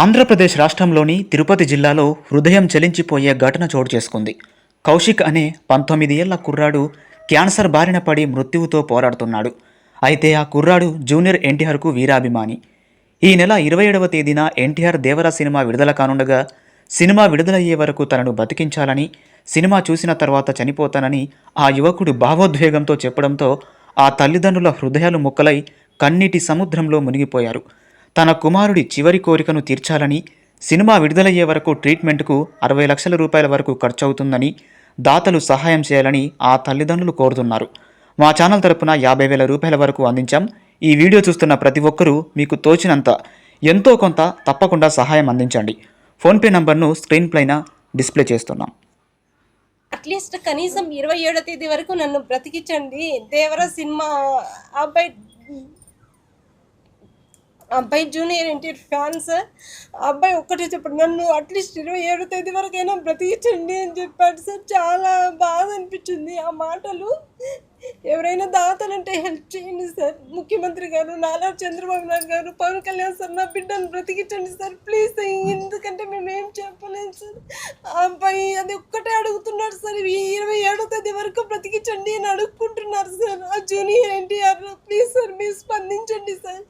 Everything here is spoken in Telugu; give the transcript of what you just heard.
ఆంధ్రప్రదేశ్ రాష్ట్రంలోని తిరుపతి జిల్లాలో హృదయం చలించిపోయే ఘటన చోటు చేసుకుంది. కౌశిక్ అనే పంతొమ్మిది ఏళ్ళ కుర్రాడు క్యాన్సర్ బారిన పడి మృత్యువుతో పోరాడుతున్నాడు. అయితే ఆ కుర్రాడు జూనియర్ ఎన్టీఆర్కు వీరాభిమాని. ఈ నెల ఇరవై ఏడవ తేదీన ఎన్టీఆర్ దేవర సినిమా విడుదల కానుండగా సినిమా విడుదలయ్యే వరకు తనను బతికించాలని సినిమా చూసిన తర్వాత చనిపోతానని ఆ యువకుడు భావోద్వేగంతో చెప్పడంతో ఆ తల్లిదండ్రుల హృదయాలు ముక్కలై కన్నీటి సముద్రంలో మునిగిపోయారు. తన కుమారుడి చివరి కోరికను తీర్చాలని సినిమా విడుదలయ్యే వరకు ట్రీట్మెంట్కు అరవై లక్షల రూపాయల వరకు ఖర్చవుతుందని దాతలు సహాయం చేయాలని ఆ తల్లిదండ్రులు కోరుతున్నారు. మా ఛానల్ తరపున యాభై వేల రూపాయల వరకు అందించాం. ఈ వీడియో చూస్తున్న ప్రతి ఒక్కరూ మీకు తోచినంత ఎంతో కొంత తప్పకుండా సహాయం అందించండి. ఫోన్పే నంబర్ను స్క్రీన్ పైన డిస్ప్లే చేస్తున్నాం. అట్లీస్ట్ కనీసం ఇరవై ఏడో తేదీ వరకు నన్ను బ్రతికించండి. దేవర సినిమా అబ్బాయి అబ్బాయి జూనియర్ ఎన్టీఆర్ ఫ్యాన్ సార్ అబ్బాయి ఒక్కటే చెప్పాడు నన్ను అట్లీస్ట్ ఇరవై ఏడో తేదీ వరకైనా బ్రతికించండి అని చెప్పాడు సార్. చాలా బాధ అనిపించింది. ఆ మాటలు ఎవరైనా దాతలంటే హెల్ప్ చేయండి సార్. ముఖ్యమంత్రి గారు నారా చంద్రబాబు నాయుడు గారు పవన్ కళ్యాణ్ సార్ నా బిడ్డను బ్రతికించండి సార్. ప్లీజ్ ఎందుకంటే మేము ఏం చెప్పలేము సార్. అబ్బాయి అది ఒక్కటే అడుగుతున్నాడు సార్. ఈ ఇరవై ఏడో తేదీ వరకు బ్రతికించండి అని అడుగుకుంటున్నారు సార్. ఆ జూనియర్ ఎన్టీఆర్ ప్లీజ్ సార్ మీరు స్పందించండి సార్.